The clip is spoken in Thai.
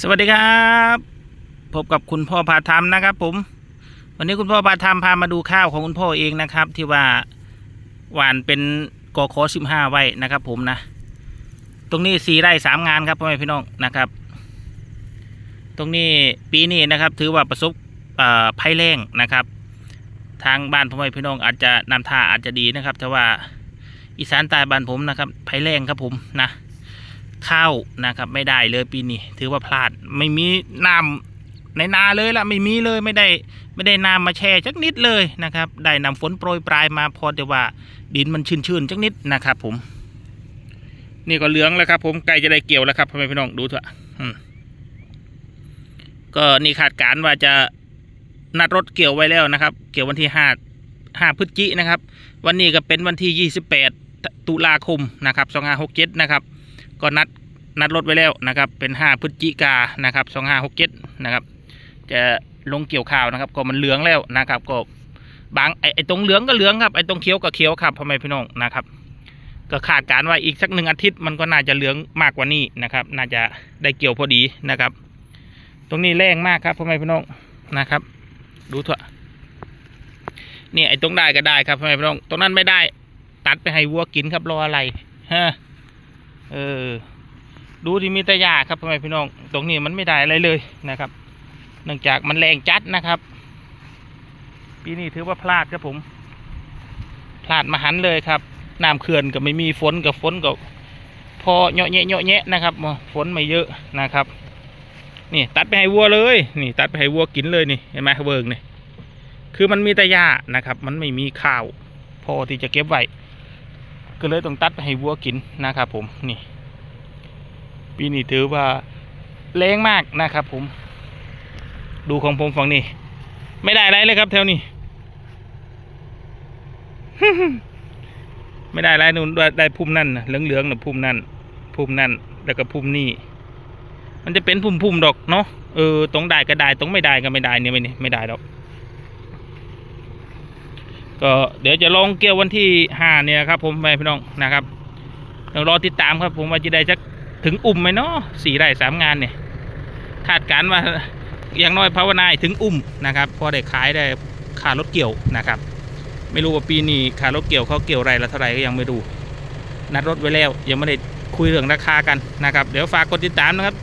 สวัสดีครับ พบกับคุณพ่อพาธรรมนะครับ ผม วันนี้คุณพ่อพาธรรมพามาดูข้าวของคุณพ่อเองนะครับ ที่ว่าหวานเป็นกอคอสิบห้าไว้นะครับ ผมนะ ตรงนี้สี่ไร่สามงานครับพ่อแม่พี่น้องนะครับ ตรงนี้ปีนี้นะครับ ถือว่าประสบอ่อภัยแล้งนะครับ ทางบ้านพ่อแม่พี่น้องอาจจะนำท่าอาจจะดีนะครับ แต่ว่าอีสานใต้บ้านผมนะครับภัยแล้งครับผมนะ ข้าวนะครับไม่ได้เลยปีนี้ถือว่าพลาดไม่มีน้ำในนาเลยละไม่มีเลยไม่ได้ไม่ได้น้ำมาแช่จักนิดเลยนะครับ ได้นำฝนโปรยปลายมาพอแต่ว่าดินมันชื้นๆจักนิดนะครับ ผม นี่ก็เหลืองแล้วครับ ผมใกล้จะได้เกี่ยวแล้วครับพ่อแม่พี่น้องดูเถอะก็นี่คาดการว่าจะนัดรถเกี่ยวไว้แล้วนะครับ เกี่ยววันที่ห้าห้าพฤศจินะครับ วันนี้ก็เป็นวันที่ยี่สิบแปดตุลาคมนะครับสองห้าหกเจ็ดนะครับ ก็นัดนัดรถไว้แล้วนะครับ เป็นห้าพฤศจิกานะครับสองห้าหกเจ็ดนะครับ จะลงเกี่ยวข้าวนะครับ ก็มันเหลืองแล้วนะครับ ก็บางไอไอตรงเหลืองก็เหลืองครับไอตรงเขียวก็เขียวครับพ่อแม่พี่น้องนะครับ ก็คาดการว่าอีกสักหนึ่งอาทิตย์มันก็น่าจะเหลืองมากกว่านี้นะครับ น่าจะได้เกี่ยวพอดีนะครับ ตรงนี้แรงมากครับพ่อแม่พี่น้องนะครับ ดูเถอะนี่ไอตรงได้ก็ได้ครับพ่อแม่พี่น้องตรงนั้นไม่ได้ ตัดไปให้วัวกินครับรออะไรฮะ เออ ดูที่มีแต่หญ้าครับพ่อแม่พี่น้อง ตรงนี้มันไม่ได้อะไรเลยนะครับ เนื่องจากมันแรงจัดนะครับ ปีนี้ถือว่าพลาดครับผม พลาดมาหันเลยครับน้ำเขื่อนก็ไม่มีฝนกับฝนก็พอเหยาะแยะเยาะแยะนะครับฝนไม่เยอะนะครับ นี่ตัดไปให้วัวเลย นี่ ตัดไปให้วัวกินเลยนี่เห็นไหมเบิงนี่คือมันมีแต่หญ้านะครับ มันไม่มีข้าว พอที่จะเก็บไว้ ก็เลยต้องตัดไปให้วัวกินนะครับผมนี่ ปีนี้ถือว่าแรงมากนะครับผม ดูของผมฝั่งนี้ ไม่ได้อะไรเลยครับแถวนี้ ไม่ได้อะไรนู่นได้พุ่มนั่นน่ะเหลืองๆน่ะพุ่มนั่นพุ่มนั่นแล้วก็พุ่มนี่มันจะเป็นพุ่มๆดอกเนาะเออตรงได้ก็ได้ตรงไม่ได้ก็ไม่ได้เนี่ยไม่ไม่ได้ดอก ก็เดี๋ยวจะลองเกี่ยววันที่ห้าเนี่ยครับ ผมแม่พี่น้องนะครับเดี๋ยวรอติดตามครับผมว่าจะได้จะถึงอุ่มไหมเนาะสี่ไร่สามงานเนี่ยคาดการณ์ว่าอย่างน้อยภาวนาถึงอุ่มนะครับพอได้ขายได้ค่ารถเกี่ยวนะครับ ไม่รู้ว่าปีนี้ค่ารถเกี่ยวเขาเกี่ยวไรละเท่าไหร่ก็ยังไม่ดูนัดรถไว้แล้วยังไม่ได้คุยเรื่องราคากันนะครับ เดี๋ยวฝากกดติดตามนะครับ